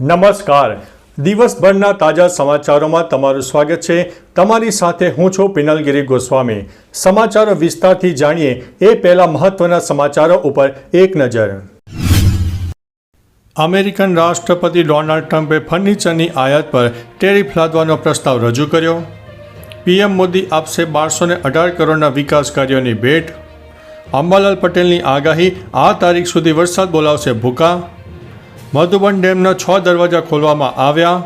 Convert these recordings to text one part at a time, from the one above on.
નમસ્કાર. દિવસભરના તાજા સમાચારોમાં તમારું સ્વાગત છે. તમારી સાથે હું છું પિનલગીરી ગોસ્વામી. સમાચારો વિસ્તારથી જાણીએ એ પહેલા મહત્વના સમાચારો ઉપર એક નજર. અમેરિકન રાષ્ટ્રપતિ ડોનાલ્ડ ટ્રમ્પે ફર્નિચરની આયાત પર ટેરિફ લાદવાનો પ્રસ્તાવ રજૂ કર્યો. પીએમ મોદી આપશે બારસો ને અઢાર કરોડના વિકાસ કાર્યોની ભેટ. અંબાલાલ પટેલની આગાહી આ તારીખ સુધી વરસાદ બોલાવશે ભૂકા. મધુબન ડેમના છ દરવાજા ખોલવામાં આવ્યા.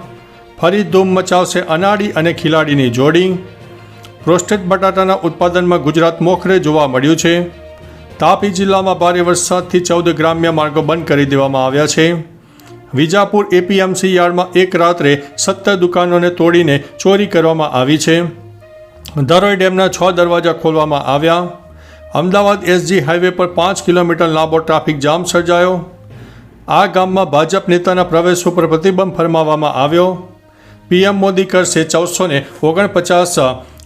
ફરી ધૂમ મચાવશે અનાડી અને ખિલાડીની જોડી. રોસ્ટેડ બટાટાના ઉત્પાદનમાં ગુજરાત મોખરે જોવા મળ્યું છે. તાપી જિલ્લામાં ભારે વરસાદથી ચૌદ ગ્રામ્ય માર્ગો બંધ કરી દેવામાં આવ્યા છે. વિજાપુર એપીએમસી યાર્ડમાં એક રાત્રે સત્તર દુકાનોને તોડીને ચોરી કરવામાં આવી છે. ધરોઈ ડેમના છ દરવાજા ખોલવામાં આવ્યા. અમદાવાદ એસજી હાઈવે પર પાંચ કિલોમીટર લાંબો ટ્રાફિક જામ સર્જાયો. આ ગામમાં ભાજપ નેતાના પ્રવેશ ઉપર પ્રતિબંધ ફરમાવવામાં આવ્યો. પીએમ મોદી કરશે ચૌદસો ને ઓગણપચાસ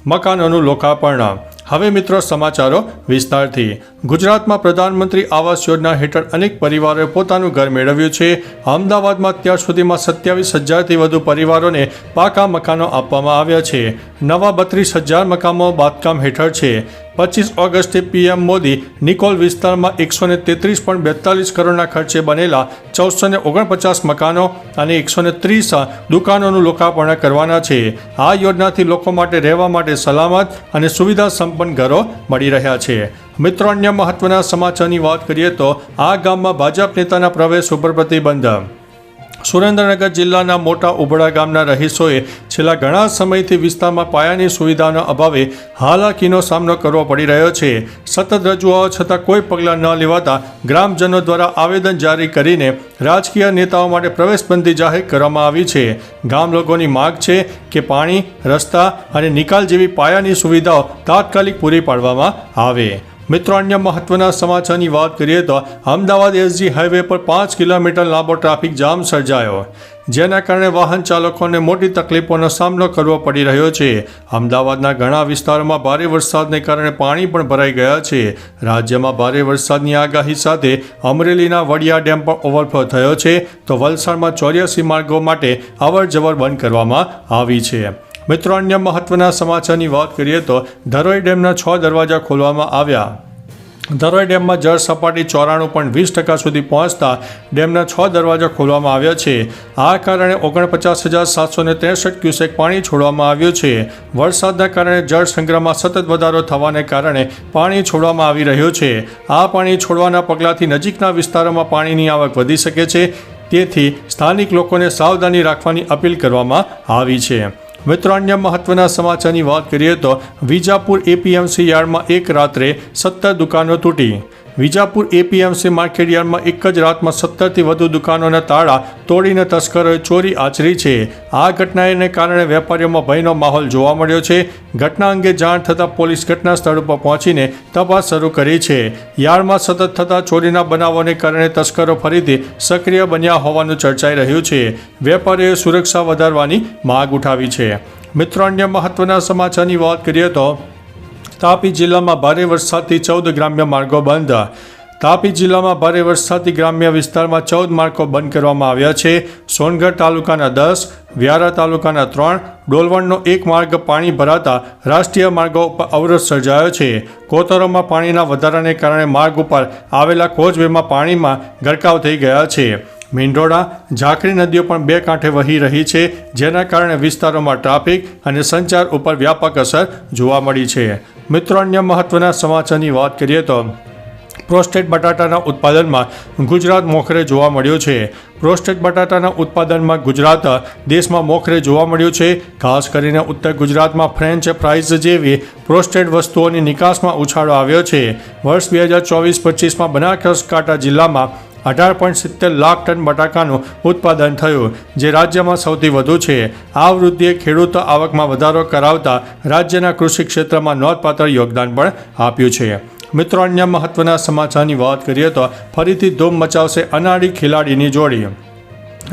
મકાનોનું લોકાર્પણ. હવે મિત્રો સમાચારો વિસ્તારથી. ગુજરાતમાં પ્રધાનમંત્રી આવાસ યોજના હેઠળ અનેક પરિવારોએ પોતાનું ઘર મેળવ્યું છે. અમદાવાદમાં અત્યાર સુધીમાં સત્યાવીસ હજારથી વધુ પરિવારોને પાકા મકાનો આપવામાં આવ્યા છે. નવા બત્રીસ હજાર મકાનો બાંધકામ હેઠળ છે. પચીસ ઓગસ્ટે પીએમ મોદી નિકોલ વિસ્તારમાં એકસો ને તેત્રીસ પોઈન્ટ બેતાલીસ કરોડના ખર્ચે બનેલા ચૌદસો ને ઓગણપચાસ મકાનો અને એકસો ને ત્રીસ દુકાનોનું લોકાર્પણ કરવાના છે. આ યોજનાથી લોકો માટે રહેવા માટે સલામત અને સુવિધા સંપન્ન ઘરો મળી રહ્યા છે. મિત્રો, અન્ય મહત્વના સમાચારની વાત કરીએ તો આ ગામમાં ભાજપ નેતાના પ્રવેશ ઉપર પ્રતિબંધ સુરેન્દ્રનગર જિલ્લાના મોટા ઉબડા ગામના રહીશોએ છેલ્લા ઘણા સમયથી વિસ્તારમાં પાયાની સુવિધાના અભાવે હાલાકીનો સામનો કરવો પડી રહ્યો છે. સતત રજૂઆઓ છતાં કોઈ પગલાં ન લેવાતા ગ્રામજનો દ્વારા આવેદન જારી કરીને રાજકીય નેતાઓ માટે પ્રવેશબંધી જાહેર કરવામાં આવી છે. ગામ લોકોની માગ છે કે પાણી, રસ્તા અને નિકાલ જેવી પાયાની સુવિધાઓ તાત્કાલિક પૂરી પાડવામાં આવે. મિત્રો, અન્ય મહત્વના સમાચારની વાત કરીએ તો અમદાવાદ એસજી હાઈવે પર પાંચ કિલોમીટર લાંબો ટ્રાફિક જામ સર્જાયો, જેના કારણે વાહન ચાલકોને મોટી તકલીફોનો સામનો કરવો પડી રહ્યો છે. અમદાવાદના ઘણા વિસ્તારોમાં ભારે વરસાદને કારણે પાણી પણ ભરાઈ ગયા છે. રાજ્યમાં ભારે વરસાદની આગાહી સાથે અમરેલીના વડિયા ડેમ પણ ઓવરફ્લો થયો છે. તો વલસાડમાં ચોર્યાસી માર્ગો માટે અવર જવર બંધ કરવામાં આવી છે. મિત્રો, અન્ય મહત્વના સમાચારની વાત કરીએ તો ધરોઈ ડેમના છ દરવાજા ખોલવામાં આવ્યા. ધરોઈ ડેમમાં જળ સપાટી ચોરાણું પોઈન્ટ વીસ ટકા સુધી પહોંચતા ડેમના છ દરવાજા ખોલવામાં આવ્યા છે. આ કારણે ઓગણપચાસ હજાર સાતસો ને ત્રેસઠ ક્યુસેક પાણી છોડવામાં આવ્યું છે. વરસાદના કારણે જળ સંગ્રહમાં સતત વધારો થવાને કારણે પાણી છોડવામાં આવી રહ્યું છે. આ પાણી છોડવાના પગલાંથી નજીકના વિસ્તારોમાં પાણીની આવક વધી શકે છે. તેથી સ્થાનિક લોકોને સાવધાની રાખવાની અપીલ કરવામાં આવી છે. મિત્રો, અન્ય મહત્વના સમાચારની વાત કરીએ તો વિજાપુર એપીએમસી યાર્ડમાં એક રાત્રે સત્તર દુકાનો તૂટી. વિજાપુર એપીએમસી માર્કેટયાર્ડમાં એક જ રાતમાં સત્તરથી વધુ દુકાનોના તાળા તોડીને તસ્કરોએ ચોરી આચરી છે. આ ઘટનાને કારણે વેપારીઓમાં ભયનો માહોલ જોવા મળ્યો છે. ઘટના અંગે જાણ થતાં પોલીસ ઘટના સ્થળ ઉપર પહોંચીને તપાસ શરૂ કરી છે. યાર્ડમાં સતત થતા ચોરીના બનાવોને કારણે તસ્કરો ફરીથી સક્રિય બન્યા હોવાનું ચર્ચાઈ રહ્યું છે. વેપારીઓએ સુરક્ષા વધારવાની માગ ઉઠાવી છે. મિત્રો, અન્ય મહત્વના સમાચારની વાત કરીએ તો તાપી જિલ્લામાં ભારે વરસાદથી ચૌદ ગ્રામ્ય માર્ગો બંધ. તાપી જિલ્લામાં ભારે વરસાદથી ગ્રામ્ય વિસ્તારમાં ચૌદ માર્ગો બંધ કરવામાં આવ્યા છે. સોનગઢ તાલુકાના દસ, વ્યારા તાલુકાના ત્રણ, ડોલવણનો એક માર્ગ પાણી ભરાતા રાષ્ટ્રીય માર્ગો ઉપર અવરોધ સર્જાયો છે. કોતરોમાં પાણીના વધારાને કારણે માર્ગ ઉપર આવેલા કોચવેમાં પાણીમાં ગરકાવ થઈ ગયા છે. મીંઢોળા, ઝાંખરી નદીઓ પણ બે કાંઠે વહી રહી છે, જેના કારણે વિસ્તારોમાં ટ્રાફિક અને સંચાર ઉપર વ્યાપક અસર જોવા મળી છે. મિત્રો, અન્ય મહત્વના સમાચારની વાત કરીએ તો પ્રોસ્ટેટ બટાટાના ઉત્પાદનમાં ગુજરાત મોખરે જોવા મળ્યું છે. પ્રોસ્ટેટ બટાટાના ઉત્પાદનમાં ગુજરાત દેશમાં મોખરે જોવા મળ્યું છે. ખાસ કરીને ઉત્તર ગુજરાતમાં ફ્રેન્ચ ફ્રાઇઝ જેવી પ્રોસ્ટેટ વસ્તુઓની નિકાસમાં ઉછાળો આવ્યો છે. વર્ષ બે હજાર ચોવીસ પચીસમાં બનાસકાંઠા જિલ્લામાં અઢાર પોઈન્ટ સિત્તેર લાખ ટન બટાકાનું ઉત્પાદન થયું, જે રાજ્યમાં સૌથી વધુ છે. આ વૃદ્ધિએ ખેડૂત આવકમાં વધારો કરાવતા રાજ્યના કૃષિ ક્ષેત્રમાં નોંધપાત્ર યોગદાન પણ આપ્યું છે. મિત્રો, અન્ય મહત્વના સમાચારની વાત કરીએ તો ફરીથી ધૂમ મચાવશે અનાડી ખેલાડીની જોડી.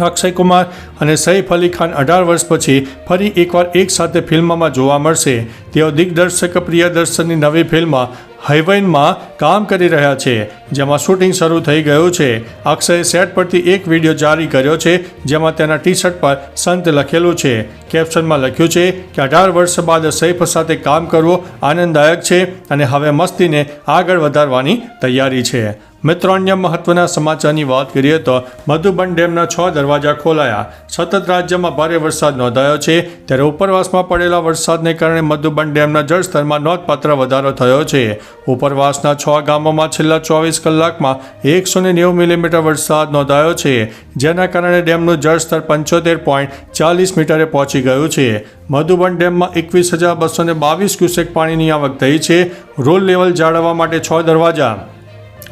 અક્ષય કુમાર અને સૈફ અલી ખાન અઢાર વર્ષ પછી ફરી એકવાર એક સાથે ફિલ્મમાં જોવા મળશે. તેઓ દિગ્દર્શક, પ્રિયદર્શનની નવી ફિલ્મ હાઇવાઇનમાં કામ કરી રહ્યા છે, જેમાં શૂટિંગ શરૂ થઈ ગયું છે. અક્ષયે સેટ પરથી એક વીડિયો જારી કર્યો છે, જેમાં તેના ટી શર્ટ પર સંત લખેલું છે. કેપ્શનમાં લખ્યું છે કે અઢાર વર્ષ બાદ સૈફ સાથે કામ કરવું આનંદદાયક છે અને હવે મસ્તીને આગળ વધારવાની તૈયારી છે. મિત્રો, અન્ય મહત્વના સમાચારની વાત કરીએ તો મધુબન ડેમના છ દરવાજા ખોલાયા. સતત રાજ્યમાં ભારે વરસાદ નોંધાયો છે. ત્યારે ઉપરવાસમાં પડેલા વરસાદને કારણે મધુબન ડેમના જળસ્તરમાં નોંધપાત્ર વધારો થયો છે. ઉપરવાસના છ ગામોમાં છેલ્લા ચોવીસ કલાકમાં એકસો નેવું મિલીમીટર વરસાદ નોંધાયો છે. જેના કારણે ડેમનું જળસ્તર પંચોતેર પોઈન્ટ ચાલીસ મીટરે પહોંચી ગયું છે. મધુબન ડેમમાં એકવીસ હજાર બસો ને બાવીસ ક્યુસેક પાણીની આવક થઈ છે. રોલ લેવલ જાળવવા માટે છ દરવાજા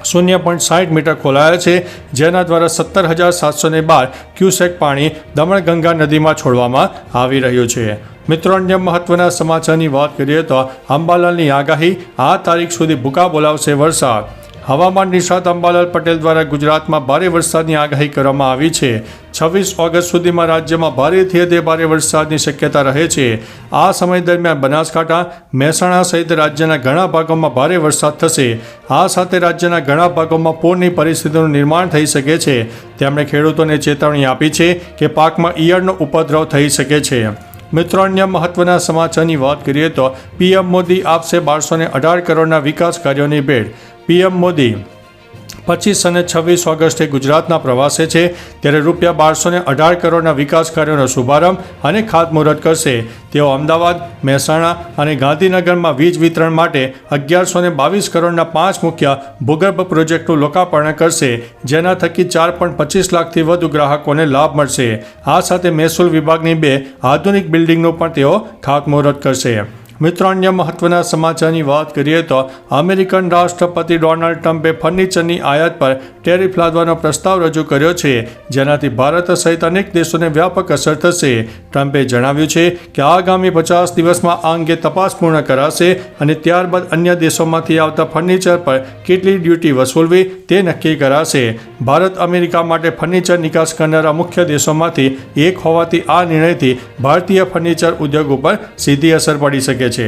શૂન્ય પોઈન્ટ સાઠ મીટર ખોલાયા છે, જેના દ્વારા સત્તર હજાર સાતસો ને બાર ક્યુસેક પાણી દમણગંગા નદીમાં છોડવામાં આવી રહ્યું છે. મિત્રો, અન્ય મહત્વના સમાચારની વાત કરીએ તો અંબાલાલની આગાહી, આ તારીખ સુધી ભૂકા બોલાવશે વરસાદ. હવામાન નિષ્ણાત અંબાલાલ પટેલ દ્વારા ગુજરાતમાં ભારે વરસાદની આગાહી કરવામાં આવી છે. છવ્વીસ ઓગસ્ટ સુધીમાં રાજ્યમાં ભારેથી અતિ ભારે વરસાદની શક્યતા રહે છે. આ સમય દરમિયાન બનાસકાંઠા, મહેસાણા સહિત રાજ્યના ઘણા ભાગોમાં ભારે વરસાદ થશે. આ સાથે રાજ્યના ઘણા ભાગોમાં પૂરની પરિસ્થિતિનું નિર્માણ થઈ શકે છે. તેમણે ખેડૂતોને ચેતવણી આપી છે કે પાકમાં ઈયળનો ઉપદ્રવ થઈ શકે છે. મિત્રો, અન્ય મહત્વના સમાચારની વાત કરીએ તો પીએમ મોદી આપશે બારસો અઢાર કરોડના વિકાસ કાર્યોની ભેટ. પીએમ મોદી. પચીસ અને છવ્વીસ ઓગસ્ટે ગુજરાતના પ્રવાસે છે. ત્યારે રૂપિયા બારસો ને અઢાર કરોડના વિકાસ કાર્યોનો શુભારંભ અને ખાતમુહૂર્ત કરશે. તેઓ અમદાવાદ, મહેસાણા અને ગાંધીનગરમાં વીજ વિતરણ માટે અગિયારસો ને બાવીસ કરોડના પાંચ મુખ્ય ભૂગર્ભ પ્રોજેક્ટનું લોકાર્પણ કરશે, જેના થકી ચાર પોઈન્ટ પચીસ લાખથી વધુ ગ્રાહકોને લાભ મળશે. આ સાથે મહેસૂલ વિભાગની બે આધુનિક બિલ્ડિંગનું પણ તેઓ ખાતમુહૂર્ત કરશે. મિત્રો અન્ય મહત્વના સમાચારની વાત કરીએ તો અમેરિકન રાષ્ટ્રપતિ ડોનાલ્ડ ટ્રમ્પે ફર્નિચરની આયાત પર ટેરિફ લાદવાનો પ્રસ્તાવ રજૂ કર્યો છે, જેનાથી ભારત સહિત અનેક દેશોને વ્યાપક અસર થશે. ટ્રમ્પે જણાવ્યું છે કે આગામી પચાસ દિવસમાં આ અંગે તપાસ પૂર્ણ કરાશે અને ત્યારબાદ અન્ય દેશોમાંથી આવતા ફર્નિચર પર કેટલી ડ્યુટી વસૂલવી તે નક્કી કરાશે. ભારત અમેરિકા માટે ફર્નિચર નિકાસ કરનારા મુખ્ય દેશોમાંથી એક હોવાથી આ નિર્ણયથી ભારતીય ફર્નિચર ઉદ્યોગ ઉપર સીધી અસર પડી શકે છે.